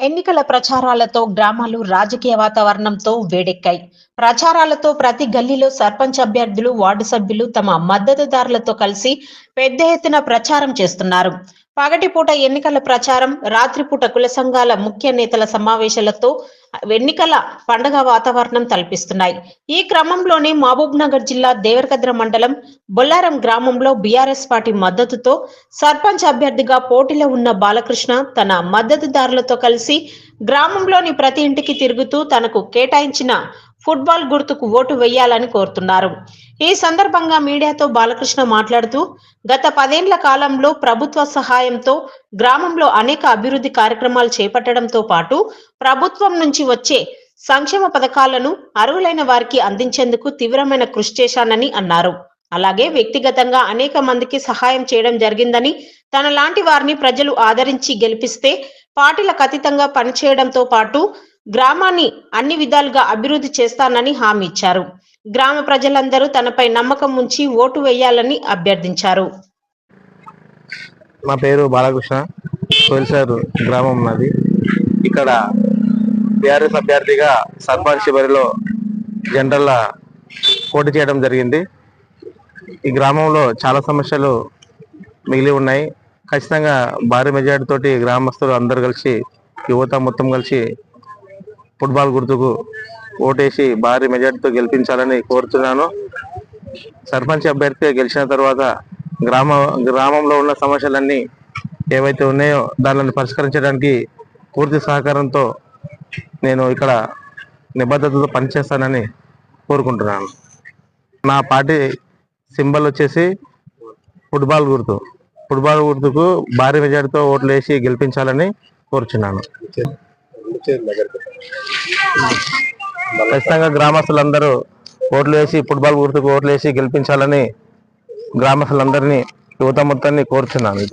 ఎన్నికల ప్రచారాలతో గ్రామాలు రాజకీయ వాతావరణంతో వేడెక్కాయి. ప్రచారాలతో ప్రతి గల్లీలో సర్పంచ్ అభ్యర్థులు వార్డు సభ్యులు తమ మద్దతుదారులతో కలిసి పెద్ద ఎత్తున ప్రచారం చేస్తున్నారు. పగటిపూట ఎన్నికల ప్రచారం రాత్రిపూట కుల సంఘాల ముఖ్య నేతల సమావేశాలతో ఎన్నికల పండగ వాతావరణం తలపిస్తున్నాయి. ఈ క్రమంలోనే మహబూబ్ నగర్ జిల్లా దేవరకద్ర మండలం బొల్లారం గ్రామంలో బీఆర్ఎస్ పార్టీ మద్దతుతో సర్పంచ్ అభ్యర్థిగా పోటీలో ఉన్న బాలకృష్ణ తన మద్దతుదారులతో కలిసి గ్రామంలోని ప్రతి ఇంటికి తిరుగుతూ తనకు కేటాయించిన ఫుట్బాల్ గుర్తుకు ఓటు వేయాలని కోరుతున్నారు. ఈ సందర్భంగా మీడియాతో బాలకృష్ణ మాట్లాడుతూ గత పదేండ్ల కాలంలో ప్రభుత్వ సహాయంతో గ్రామంలో అనేక అభివృద్ధి కార్యక్రమాలు చేపట్టడంతో పాటు ప్రభుత్వం నుంచి వచ్చే సంక్షేమ పథకాలను అర్హులైన వారికి అందించేందుకు తీవ్రమైన కృషి చేశానని అన్నారు. అలాగే వ్యక్తిగతంగా అనేక మందికి సహాయం చేయడం జరిగిందని తన లాంటి వారిని ప్రజలు ఆదరించి గెలిపిస్తే పార్టీలకు అతీతంగా పనిచేయడంతో పాటు గ్రామాన్ని అన్ని విధాలుగా అభివృద్ధి చేస్తానని హామీ ఇచ్చారు. గ్రామ ప్రజలందరూ తనపై నమ్మకం ఉంచి ఓటు వేయాలని అభ్యర్థించారు. నా పేరు బాలకృష్ణ తొలిసారు గ్రామం నాది. ఇక్కడ బీఆర్ఎస్ అభ్యర్థిగా సర్పంచ్ బరిలో జనరల్ పోటీ చేయడం జరిగింది. ఈ గ్రామంలో చాలా సమస్యలు మిగిలి ఉన్నాయి. ఖచ్చితంగా భారీ మెజార్టీతోటి గ్రామస్తులు అందరు కలిసి యువత మొత్తం కలిసి ఫుట్బాల్ గుర్తుకు ఓటేసి భారీ మెజార్టీతో గెలిపించాలని కోరుతున్నాను. సర్పంచ్ అభ్యర్థిగా గెలిచిన తర్వాత గ్రామ గ్రామంలో ఉన్న సమస్యలన్నీ ఏవైతే ఉన్నాయో దానిని పరిష్కరించడానికి పూర్తి సహకారంతో నేను ఇక్కడ నిబద్ధతతో పనిచేస్తానని కోరుకుంటున్నాను. నా పార్టీ సింబల్ వచ్చేసి ఫుట్బాల్ గుర్తు. ఫుట్బాల్ గుర్తుకు భారీ మెజార్టీతో ఓట్లు వేసి గెలిపించాలని కోరుచున్నాను. ఖచ్చితంగా గ్రామస్తులందరూ ఓట్లు వేసి ఫుట్బాల్ గుర్తుకు ఓట్లు వేసి గెలిపించాలని గ్రామస్తులందరినీ యువత మొత్తాన్ని కోరుచున్నాను.